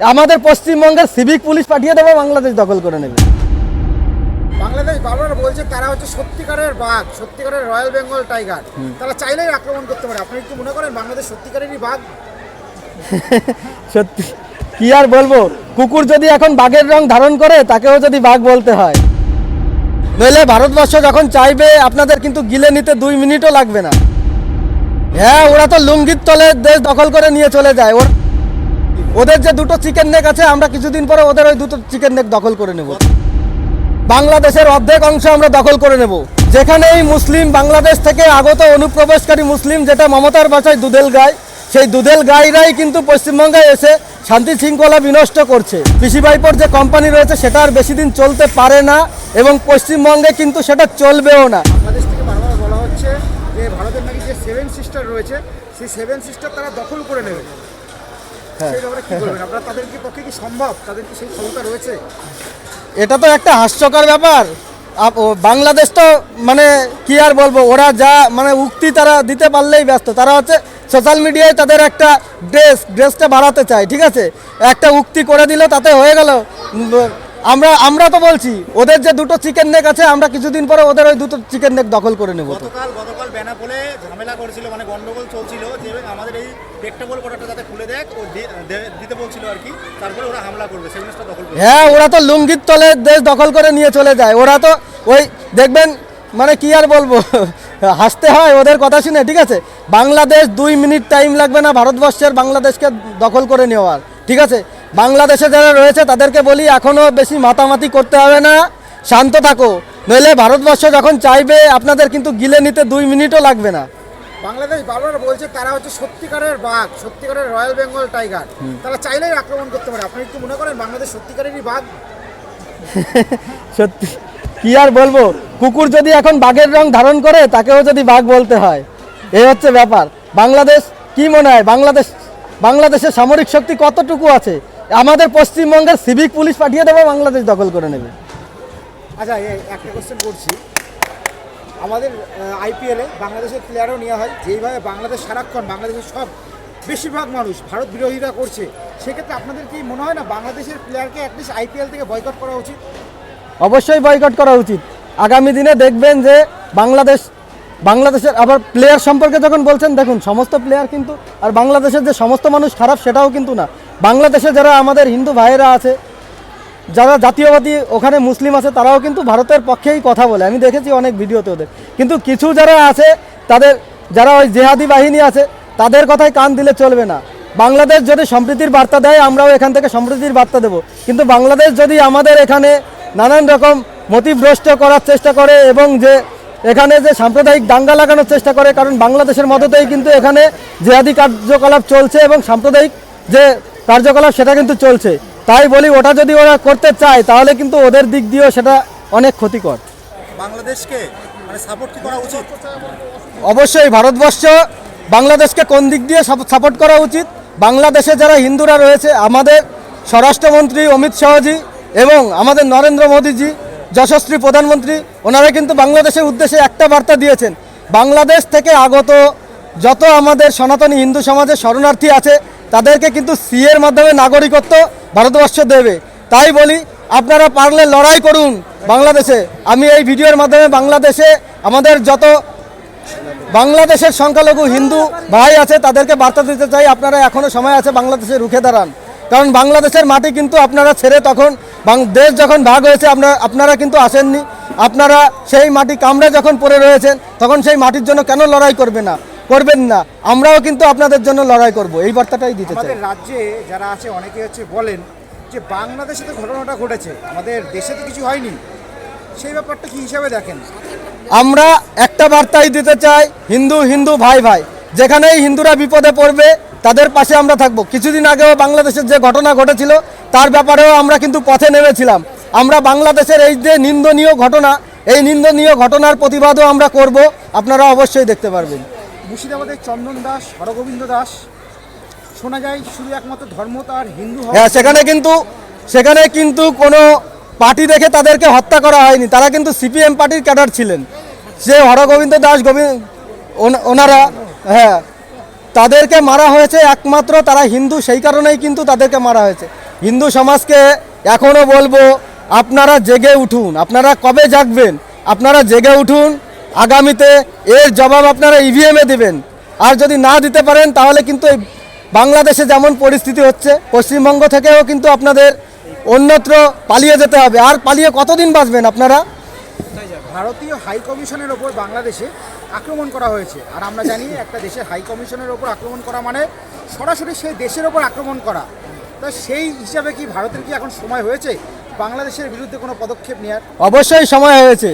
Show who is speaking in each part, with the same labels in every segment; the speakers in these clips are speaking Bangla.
Speaker 1: আমাদের পশ্চিমবঙ্গের সিভিক পুলিশ পাঠিয়ে দেবে বাংলাদেশ দখল করে নেবে।
Speaker 2: বাংলাদেশ বারবার বলছে তারা হচ্ছে সত্যিকারের বাঘ সত্যিকারের রয়্যাল বেঙ্গল টাইগার তারা চাইলেই আক্রমণ করতে পারে। আপনি কি মনে করেন বাংলাদেশ সত্যিকারেরই বাঘ?
Speaker 1: সত্যি। কি আর বলব? কুকুর যদি এখন বাঘের রং ধারণ করে তাকেও যদি বাঘ বলতে হয়। নইলে ভারতবর্ষ যখন চাইবে আপনাদের কিন্তু গিলে নিতে দুই মিনিটও লাগবে না। হ্যাঁ ওরা তো লুঙ্গির তলে দেশ দখল করে নিয়ে চলে যায়। ওর ওদের যে দুটো চিকেন নেক আছে, আমরা কিছুদিন পরে ওদের ওই দুটো চিকেন নেক দখল করে নেব। বাংলাদেশের অর্ধেক অংশ আমরা দখল করে নেব। যেখানে এই মুসলিম বাংলাদেশ থেকে আগত অনুপ্রবেশকারী মুসলিম, যেটা মমতার ভাষায় দুধেল গায় সেই দুধেল গাইরাই কিন্তু পশ্চিমবঙ্গে এসে শান্তি শৃঙ্খলা বিনষ্ট করছে। পিসি বাইপোর যে কোম্পানি রয়েছে, সেটা আর বেশি দিন চলতে পারে না এবং পশ্চিমবঙ্গে কিন্তু সেটা চলবেও না।
Speaker 2: বলা হচ্ছে যে, ভারতের নাকি যে সেভেন সিস্টার রয়েছে, সেই সেভেন সিস্টার তারা দখল করে নেবে। সেই ব্যাপারে কি করবেন আপনারা তাদের কি পক্ষে কি সম্ভব? তাদের কি সেই ক্ষমতা রয়েছে?
Speaker 1: এটা তো একটা হাস্যকর ব্যাপার। বাংলাদেশ তো মানে কি আর বলব ওরা যা মানে উক্তি তারা দিতে পারলেই ব্যস্ত। তারা হচ্ছে সোশ্যাল মিডিয়ায় তাদের একটা ড্রেস ড্রেসটা বাড়াতে চায় ঠিক আছে? একটা উক্তি করে দিল তাতে হয়ে গেল। আমরা আমরা তো বলছি ওদের যে দুটো চিকেন নেক আছে আমরা কিছুদিন পরে ওদের ওই দুটো চিকেন নেক দখল করে নেব
Speaker 3: গতকাল গতকাল বেনাপোলে ঝামেলা করেছিল মানে গন্ডগোল চলছিল যে আমাদের এই
Speaker 1: হ্যাঁ ওরা তো লুঙ্গির তলে দেশ দখল করে নিয়ে চলে যায়। ওরা তো ওই, দেখবেন মানে কি আর বলব? হাসতে হয়, ওদের কথা শুনে, ঠিক আছে? বাংলাদেশ দুই মিনিট টাইম লাগবে না ভারতবর্ষের বাংলাদেশকে দখল করে নেওয়ার, ঠিক আছে? বাংলাদেশে যারা রয়েছে, তাদেরকে বলি এখনও বেশি মাতামাতি করতে হবে না, শান্ত থাকো। নইলে ভারতবর্ষ যখন চাইবে, আপনাদের কিন্তু গিলে নিতে দুই মিনিটও লাগবে না।
Speaker 2: বাংলাদেশ বারবার বলছে তারা হচ্ছে সত্যিকারের বাঘ সত্যিকারের রয়্যাল বেঙ্গল টাইগার। তারা চাইলেই আক্রমণ করতে পারে। আপনি কি মনে করেন বাংলাদেশ সত্যিকারেরই বাঘ?
Speaker 1: সত্যি। কি আর বলব? কুকুর যদি এখন বাঘের রং ধারণ করে তাকেও যদি বাঘ বলতে হয়। এই হচ্ছে ব্যাপার। বাংলাদেশ কি মনে হয়? বাংলাদেশ বাংলাদেশের সামরিক শক্তি কতটুকু আছে? আমাদের পশ্চিমবঙ্গের সিভিক পুলিশ পাঠিয়ে দেবো বাংলাদেশ দখল করে নেবে।
Speaker 2: আচ্ছা এই একটা কোশ্চেন করছি। আমাদের আইপিএলে বাংলাদেশের প্লেয়ারও নেওয়া হয়। যেইভাবে বাংলাদেশ সারাক্ষণ, বাংলাদেশের সব বেশিরভাগ মানুষ ভারত বিরোধিতা করছে, সেক্ষেত্রে আপনাদের কি মনে হয় না বাংলাদেশের প্লেয়ারকে অ্যাটলিস্ট আইপিএল থেকে বয়কট করা উচিত?
Speaker 1: অবশ্যই বয়কট করা উচিত। আগামী দিনে দেখবেন যে বাংলাদেশ, বাংলাদেশের আবার প্লেয়ার সম্পর্কে যখন বলছেন, দেখুন, সমস্ত প্লেয়ার কিন্তু, আর বাংলাদেশের যে সমস্ত মানুষ খারাপ, সেটাও কিন্তু না। বাংলাদেশে যারা আমাদের হিন্দু ভাইয়েরা আছে যারা জাতীয়বাদী ওখানে মুসলিম আছে, তারাও কিন্তু ভারতের পক্ষেই কথা বলে। আমি দেখেছি অনেক ভিডিওতে ওদের। কিন্তু কিছু যারা আছে, তাদের, যারা ওই জেহাদি বাহিনী আছে, তাদের কথায় কান দিলে চলবে না। বাংলাদেশ যদি সম্প্রীতির বার্তা দেয়, আমরাও এখান থেকে সম্প্রীতির বার্তা দেব। কিন্তু বাংলাদেশ যদি আমাদের এখানে নানান রকম মতিভ্রষ্ট করার চেষ্টা করে এবং যে, এখানে যে সাম্প্রদায়িক দাঙ্গা লাগানোর চেষ্টা করে, কারণ বাংলাদেশের মদতেই কিন্তু এখানে জেহাদি কার্যকলাপ চলছে এবং সাম্প্রদায়িক যে কার্যকলাপ, সেটা কিন্তু চলছে। তাই বলি ওটা যদি ওরা করতে চায় তাহলে কিন্তু ওদের দিক দিয়েও সেটা অনেক ক্ষতিকর।
Speaker 3: বাংলাদেশকে মানে সাপোর্ট কি করা উচিত?
Speaker 1: অবশ্যই ভারতবর্ষ বাংলাদেশকে কোন দিক দিয়ে সাপোর্ট করা উচিত? বাংলাদেশে যারা হিন্দুরা রয়েছে আমাদের স্বরাষ্ট্রমন্ত্রী অমিত শাহজি এবং আমাদের নরেন্দ্র মোদীজি যশস্বী প্রধানমন্ত্রী ওনারা কিন্তু বাংলাদেশের উদ্দেশ্যে একটা বার্তা দিয়েছেন বাংলাদেশ থেকে আগত যত আমাদের সনাতনী হিন্দু সমাজের শরণার্থী আছে, তাদেরকে কিন্তু সিএর মাধ্যমে নাগরিকত্ব ভারতবর্ষ দেবে। তাই বলি, আপনারা পারলে লড়াই করুন বাংলাদেশে। আমি এই ভিডিওর মাধ্যমে বাংলাদেশে আমাদের যত বাংলাদেশের সংখ্যালঘু হিন্দু ভাই আছে, তাদেরকে বার্তা দিতে চাই, আপনারা এখনও সময় আছে বাংলাদেশে রুখে দাঁড়ান। কারণ বাংলাদেশের মাটি কিন্তু আপনারা ছেড়ে তখন দেশ যখন ভাগ হয়েছে আপনারা আপনারা কিন্তু আসেননি। আপনারা সেই মাটি কামড়ে যখন পড়ে রয়েছেন, তখন সেই মাটির জন্য কেন লড়াই করবে না? করবেন না আমরাও কিন্তু আপনাদের জন্য লড়াই করব। এই বার্তাটাই দিতে চাই।
Speaker 2: রাজ্যে যারা আছে অনেকে হচ্ছে বলেন যে বাংলাদেশে তো ঘটনাটা ঘটেছে আমাদের দেশে তো কিছু হয়নি। সেই ব্যাপারটা কি হিসাবে দেখেন?
Speaker 1: আমরা একটা বার্তাই দিতে চাই হিন্দু হিন্দু ভাই ভাই। যেখানেই হিন্দুরা বিপদে পড়বে তাদের পাশে আমরা থাকব। কিছুদিন আগেও বাংলাদেশের যে ঘটনা ঘটেছিল তার ব্যাপারেও আমরা কিন্তু পথে নেমেছিলাম। আমরা বাংলাদেশের এই যে নিন্দনীয় ঘটনা এই নিন্দনীয় ঘটনার প্রতিবাদও আমরা করব। আপনারা অবশ্যই দেখতে পারবেন।
Speaker 2: মুর্শিদাবাদের চন্দন দাস হরগোবিন্দ দাস। শোনা যায় শুধু একমাত্র ধর্ম তার হিন্দু
Speaker 1: হ্যাঁ সেখানে কিন্তু সেখানে কিন্তু কোনো পার্টি দেখে তাদেরকে হত্যা করা হয়নি। তারা কিন্তু সিপিএম পার্টির ক্যাডার ছিলেন। সে হরগোবিন্দ দাস গোবিন্দ ওনারা হ্যাঁ তাদেরকে মারা হয়েছে একমাত্র তারা হিন্দু সেই কারণেই কিন্তু তাদেরকে মারা হয়েছে। হিন্দু সমাজকে এখনও বলব আপনারা জেগে উঠুন। আপনারা কবে জাগবেন? আপনারা জেগে উঠুন। আগামীতে এর জবাব আপনারা ইভিএমে দেবেন। আর যদি না দিতে পারেন তাহলে কিন্তু এই বাংলাদেশে যেমন পরিস্থিতি হচ্ছে পশ্চিমবঙ্গ থেকেও কিন্তু আপনাদের অন্যত্র পালিয়ে যেতে হবে। আর পালিয়ে কতদিন বাঁচবেন আপনারা?
Speaker 2: ভারতীয় হাই কমিশনের ওপর বাংলাদেশে আক্রমণ করা হয়েছে। আর আমরা জানি একটা দেশের হাই কমিশনের ওপর আক্রমণ করা মানে সরাসরি সেই দেশের ওপর আক্রমণ করা। তা সেই হিসাবে কি ভারতের কি এখন সময় হয়েছে? বাংলাদেশের বিরুদ্ধে কোনো পদক্ষেপ নেওয়ার
Speaker 1: অবশ্যই সময় হয়েছে।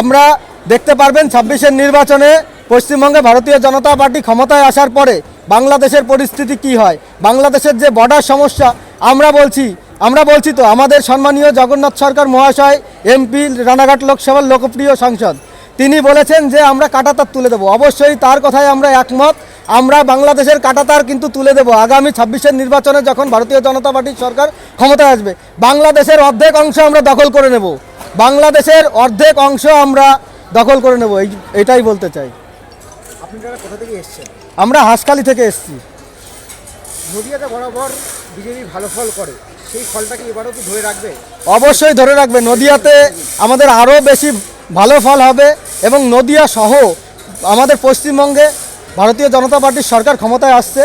Speaker 1: আমরা দেখতে পারবেন ছাব্বিশের নির্বাচনে পশ্চিমবঙ্গে ভারতীয় জনতা পার্টি ক্ষমতায় আসার পরে বাংলাদেশের পরিস্থিতি কি হয়? বাংলাদেশের যে বর্ডার সমস্যা, আমরা বলছি আমরা বলছি তো, আমাদের সম্মানীয় জগন্নাথ সরকার মহাশয় এমপি রানাঘাট লোকসভার লোকপ্রিয় সাংসদ, তিনি বলেছেন যে আমরা কাটাতার তুলে দেবো। অবশ্যই তার কথায় আমরা একমত। আমরা বাংলাদেশের কাটাতার কিন্তু তুলে দেবো। আগামী ছাব্বিশের নির্বাচনে যখন ভারতীয় জনতা পার্টির সরকার ক্ষমতায় আসবে, বাংলাদেশের অর্ধেক অংশ আমরা দখল করে নেব। বাংলাদেশের অর্ধেক অংশ আমরা দখল করে নেব এই এটাই বলতে চাই।
Speaker 2: আপনারা কোথা থেকে এসছেন?
Speaker 1: আমরা হাসখালি থেকে এসেছি।
Speaker 2: নদিয়াতে বরাবর বিজেপি ভালো ফল করে সেই ফলটাকে এবারও কি ধরে রাখবে?
Speaker 1: অবশ্যই ধরে রাখবে। নদিয়াতে আমাদের আরও বেশি ভালো ফল হবে এবং নদিয়া সহ আমাদের পশ্চিমবঙ্গে ভারতীয় জনতা পার্টির সরকার ক্ষমতায় আসছে।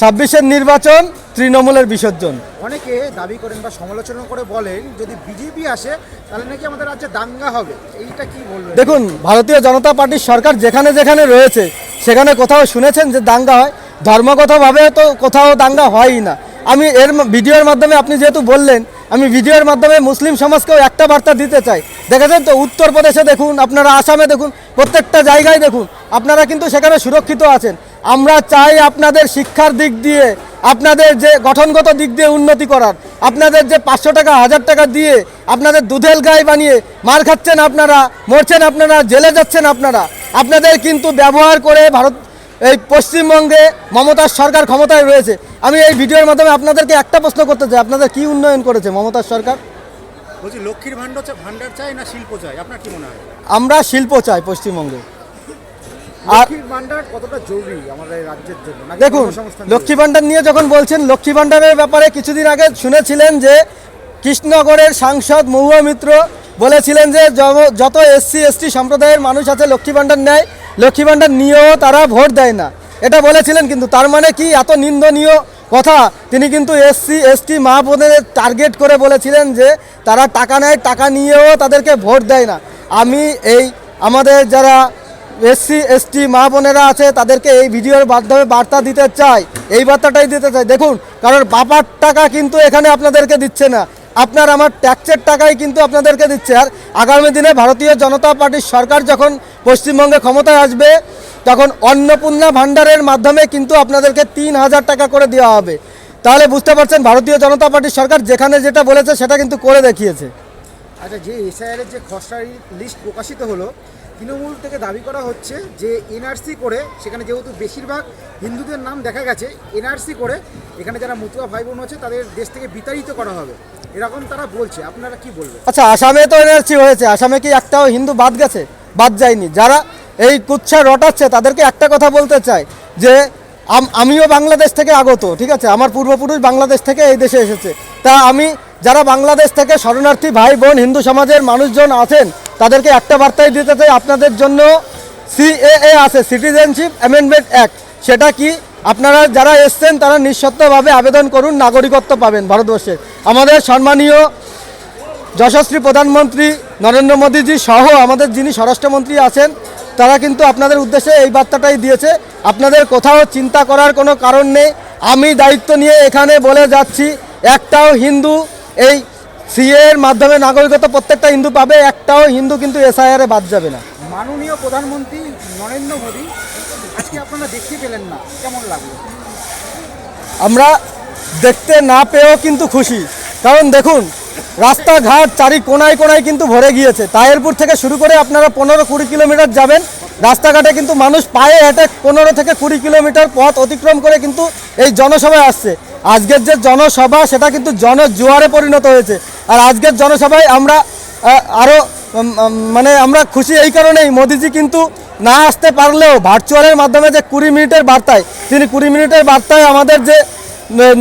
Speaker 1: ছাব্বিশের নির্বাচন তৃণমূলের বিসর্জন।
Speaker 2: অনেকে দাবি করেন বা সমালোচনা করে বলেন যদি বিজেপি আসে তাহলে নাকি আমাদের রাজ্যে দাঙ্গা হবে। এইটা কি বলবেন?
Speaker 1: দেখুন ভারতীয় জনতা পার্টির সরকার যেখানে যেখানে রয়েছে সেখানে কোথাও শুনেছেন যে দাঙ্গা হয়? ধর্মগতভাবে তো কোথাও দাঙ্গা হয়ই না। আমি এর ভিডিওর মাধ্যমে আপনি যেহেতু বললেন আমি ভিডিওর মাধ্যমে মুসলিম সমাজকেও একটা বার্তা দিতে চাই। দেখেছেন তো উত্তরপ্রদেশে দেখুন আপনারা আসামে দেখুন প্রত্যেকটা জায়গায় দেখুন আপনারা কিন্তু সেখানে সুরক্ষিত আছেন। আমরা চাই আপনাদের শিক্ষার দিক দিয়ে আপনাদের যে গঠনগত দিক দিয়ে উন্নতি করার। আপনাদের যে পাঁচশো টাকা হাজার টাকা দিয়ে আপনাদের দুধেল গায়ে বানিয়ে মার খাচ্ছেন আপনারা মরছেন আপনারা জেলে যাচ্ছেন আপনারা। আপনাদের কিন্তু ব্যবহার করে ভারত এই পশ্চিমবঙ্গে মমতার সরকার ক্ষমতায় রয়েছে। আমি এই ভিডিওর মাধ্যমে আপনাদেরকে একটা প্রশ্ন করতে চাই আপনাদের কি উন্নয়ন করেছে মমতার সরকার?
Speaker 3: বলছি লক্ষ্মীর ভাণ্ডার চাই না শিল্প চাই? আপনার কি মনে হয়?
Speaker 1: আমরা শিল্প চাই পশ্চিমবঙ্গে। আর
Speaker 2: কতটা জরুরি আমাদের রাজ্যের জন্য?
Speaker 1: দেখুন লক্ষ্মী ভাণ্ডার নিয়ে যখন বলছেন লক্ষ্মী ভাণ্ডারের ব্যাপারে কিছুদিন আগে শুনেছিলেন যে কৃষ্ণনগরের সাংসদ মহুয়া মিত্র বলেছিলেন যে যত এসসি এসটি সম্প্রদায়ের মানুষ আছে লক্ষ্মী ভাণ্ডার নেয় লক্ষ্মী ভাণ্ডার নিয়েও তারা ভোট দেয় না। এটা বলেছিলেন কিন্তু তার মানে কি? এত নিন্দনীয় কথা। তিনি কিন্তু এসসি এসটি মা বোনের টার্গেট করে বলেছিলেন যে তারা টাকা নেয় টাকা নিয়েও তাদেরকে ভোট দেয় না। আমি এই আমাদের যারা এসসি, এসটি মা বোনেরা আছে, তাদেরকে এই ভিডিওর মাধ্যমে বার্তা দিতে চাই। এই বার্তাটাই দিতে চাই। দেখুন, কারণ বাপার টাকা কিন্তু এখানে আপনাদেরকে দিচ্ছে না। আপনার আমার ট্যাক্সের টাকাই কিন্তু আপনাদেরকে দিচ্ছে। আর আগামী দিনে ভারতীয় জনতা পার্টির সরকার যখন পশ্চিমবঙ্গে ক্ষমতায় আসবে, তখন অন্নপূর্ণা ভাণ্ডারের মাধ্যমে কিন্তু আপনাদেরকে তিন হাজার টাকা করে দেওয়া হবে। তাহলে বুঝতে পারছেন, ভারতীয় জনতা পার্টির সরকার যেখানে যেটা বলেছে, সেটা কিন্তু করে দেখিয়েছে।
Speaker 2: আচ্ছা যে এসআইআর এর যে খসড়া লিস্ট প্রকাশিত হলো, তৃণমূল থেকে দাবি করা হচ্ছে যে এনআরসি করে, সেখানে যেহেতু বেশিরভাগ হিন্দুদের নাম দেখা গেছে, এনআরসি করে এখানে যারা মুতুয়া ভাই বোন আছে, তাদের দেশ থেকে বিতাড়িত করা হবে। এরকম তারা বলছে, আপনারা কি বলবেন?
Speaker 1: আচ্ছা আসামে তো এনআরসি হয়েছে, আসামে কি একটাও হিন্দু বাদ গেছে? বাদ যায়নি। যারা এই কুচ্ছা রটাচ্ছে, তাদেরকে একটা কথা বলতে চাই, যে আম- আমিও বাংলাদেশ থেকে আগত, ঠিক আছে? আমার পূর্বপুরুষ বাংলাদেশ থেকে এই দেশে এসেছে। তা আমি যারা বাংলাদেশ থেকে শরণার্থী ভাই বোন হিন্দু সমাজের মানুষজন আছেন, তাদেরকে একটা বার্তাই দিতে চাই, আপনাদের জন্য সিএএ আছে সিটিজেনশিপ অ্যামেন্ডমেন্ট অ্যাক্ট সেটা কি? আপনারা যারা এসছেন, তারা নিঃশর্তভাবে আবেদন করুন, নাগরিকত্ব পাবেন ভারতবর্ষের আমাদের সম্মানীয় যশস্বী প্রধানমন্ত্রী নরেন্দ্র মোদীজি সহ আমাদের যিনি স্বরাষ্ট্রমন্ত্রী আছেন, তারা কিন্তু আপনাদের উদ্দেশ্যে এই বার্তাটাই দিয়েছে। আপনাদের কোথাও চিন্তা করার কোনো কারণ নেই। আমি দায়িত্ব নিয়ে এখানে বলে যাচ্ছি, একটাও হিন্দু এই সিএ এর মাধ্যমে নাগরিকত্ব প্রত্যেকটা হিন্দু পাবে একটাও হিন্দু কিন্তু এসআইআরে বাদ যাবে না।
Speaker 2: মাননীয় প্রধানমন্ত্রী নরেন্দ্র মোদী আজকে আপনারা দেখতে পেলেন না কেমন লাগল?
Speaker 1: আমরা দেখতে না পেয়েও কিন্তু খুশি। কারণ দেখুন রাস্তাঘাট চারি কোনায় কোনায় কিন্তু ভরে গিয়েছে। তায়েরপুর থেকে শুরু করে আপনারা পনেরো কুড়ি কিলোমিটার যাবেন। রাস্তাঘাটে কিন্তু মানুষ পায়ে হেঁটে পনেরো থেকে কুড়ি কিলোমিটার পথ অতিক্রম করে কিন্তু এই জনসভায় আসছে। আজকের যে জনসভা, সেটা কিন্তু জনজোয়ারে পরিণত হয়েছে। আর আজকের জনসভায় আমরা আরও মানে আমরা খুশি এই কারণেই, মোদিজি কিন্তু না আসতে পারলেও ভার্চুয়ালের মাধ্যমে যে কুড়ি মিনিটের বার্তায়, তিনি কুড়ি মিনিটের বার্তায় আমাদের যে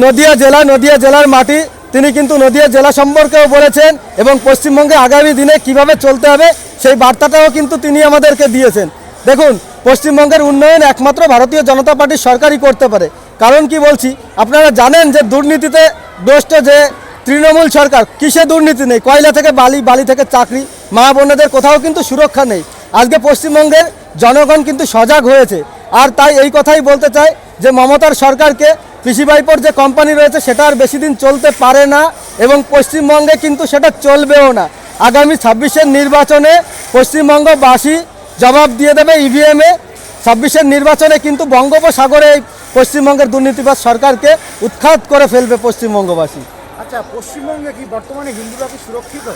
Speaker 1: নদিয়া জেলা, নদিয়া জেলার মাটি, তিনি কিন্তু নদিয়া জেলা সম্পর্কেও বলেছেন এবং পশ্চিমবঙ্গে আগামী দিনে কীভাবে চলতে হবে, সেই বার্তাটাও কিন্তু তিনি আমাদেরকে দিয়েছেন। দেখুন, পশ্চিমবঙ্গের উন্নয়ন একমাত্র ভারতীয় জনতা পার্টির সরকারই করতে পারে। কারণ কি বলছি, আপনারা জানেন যে দুর্নীতিতে দোষ্ট যে তৃণমূল সরকার, কিসে দুর্নীতি নেই? কয়লা থেকে বালি বালি থেকে চাকরি, মা বোনেদের কোথাও কিন্তু সুরক্ষা নেই। আজকে পশ্চিমবঙ্গের জনগণ কিন্তু সজাগ হয়েছে। আর তাই এই কথাই বলতে চাই যে মমতার সরকারকে পিসি বাইপোর যে কোম্পানি রয়েছে, সেটা আর বেশি দিন চলতে পারে না এবং পশ্চিমবঙ্গে কিন্তু সেটা চলবেও না। আগামী ছাব্বিশের নির্বাচনে পশ্চিমবঙ্গবাসী জবাব দিয়ে দেবে ইভিএমে ছাব্বিশের নির্বাচনে কিন্তু বঙ্গোপসাগরে এই পশ্চিমবঙ্গের দুর্নীতিবাজ সরকারকে উৎখাত করে ফেলবে পশ্চিমবঙ্গবাসী।
Speaker 2: আচ্ছা পশ্চিমবঙ্গে কি বর্তমানে হিন্দুরা কি সুরক্ষিত?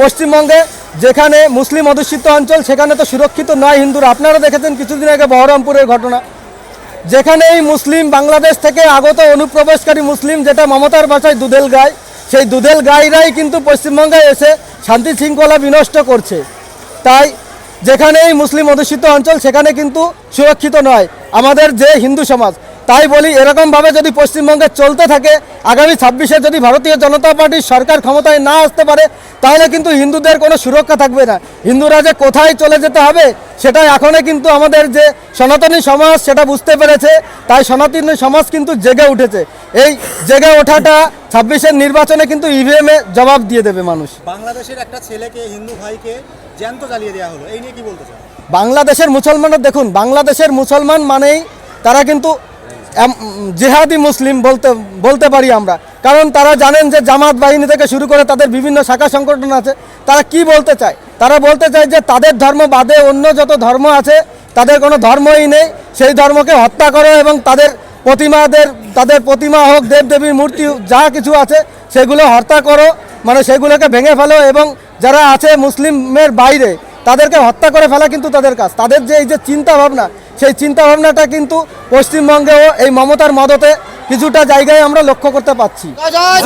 Speaker 1: পশ্চিমবঙ্গে যেখানে মুসলিম অধ্যুষিত অঞ্চল সেখানে তো সুরক্ষিত নয় হিন্দুরা। আপনারা দেখেছেন কিছুদিন আগে বহরমপুরের ঘটনা। যেখানে এই মুসলিম বাংলাদেশ থেকে আগত অনুপ্রবেশকারী মুসলিম যেটা মমতার ভাষায় দুধেল গায় সেই দুধেল গাইরাই কিন্তু পশ্চিমবঙ্গে এসে শান্তি শৃঙ্খলা বিনষ্ট করছে। তাই যেখানে এই মুসলিম অধ্যুষিত অঞ্চল সেখানে কিন্তু সুরক্ষিত নয়। আমাদের যে হিন্দু সমাজ তাই বলি এরকমভাবে যদি পশ্চিমবঙ্গে চলতে থাকে আগামী ছাব্বিশে যদি ভারতীয় জনতা পার্টির সরকার ক্ষমতায় না আসতে পারে তাহলে কিন্তু হিন্দুদের কোনো সুরক্ষা থাকবে না। হিন্দুরা যে কোথায় চলে যেতে হবে সেটা এখনই কিন্তু আমাদের যে সনাতনী সমাজ সেটা বুঝতে পেরেছে। তাই সনাতনী সমাজ কিন্তু জেগে উঠেছে। এই জেগে ওঠাটা ছাব্বিশের নির্বাচনে কিন্তু ইভিএমে জবাব দিয়ে দেবে মানুষ।
Speaker 3: বাংলাদেশের একটা ছেলেকে হিন্দু ভাইকে জ্যান্ত জ্বালিয়ে দেওয়া হলো। এই নিয়ে কি বলতে চান
Speaker 1: বাংলাদেশের মুসলমানরা দেখুন বাংলাদেশের মুসলমান মানেই তারা কিন্তু জেহাদি মুসলিম বলতে বলতে পারি আমরা। কারণ তারা জানেন যে জামাত বাহিনী থেকে শুরু করে তাদের বিভিন্ন শাখা সংগঠন আছে, তারা কি বলতে চায়? তারা বলতে চায় যে তাদের ধর্ম বাদে অন্য যত ধর্ম আছে, তাদের কোনো ধর্মই নেই। সেই ধর্মকে হত্যা করো এবং তাদের প্রতিমাদের, তাদের প্রতিমা হোক, দেবদেবীর মূর্তি, যা কিছু আছে, সেগুলো হত্যা করো। মানে সেগুলোকে ভেঙে ফেলো এবং যারা আছে মুসলিমের বাইরে তাদেরকে হত্যা করে ফেলা কিন্তু তাদের কাজ। তাদের যে এই যে চিন্তা ভাবনা সেই চিন্তা ভাবনাটা কিন্তু পশ্চিমবঙ্গেও এই মমতার মদতে কিছুটা জায়গায় আমরা লক্ষ্য করতে পাচ্ছি।
Speaker 4: জয়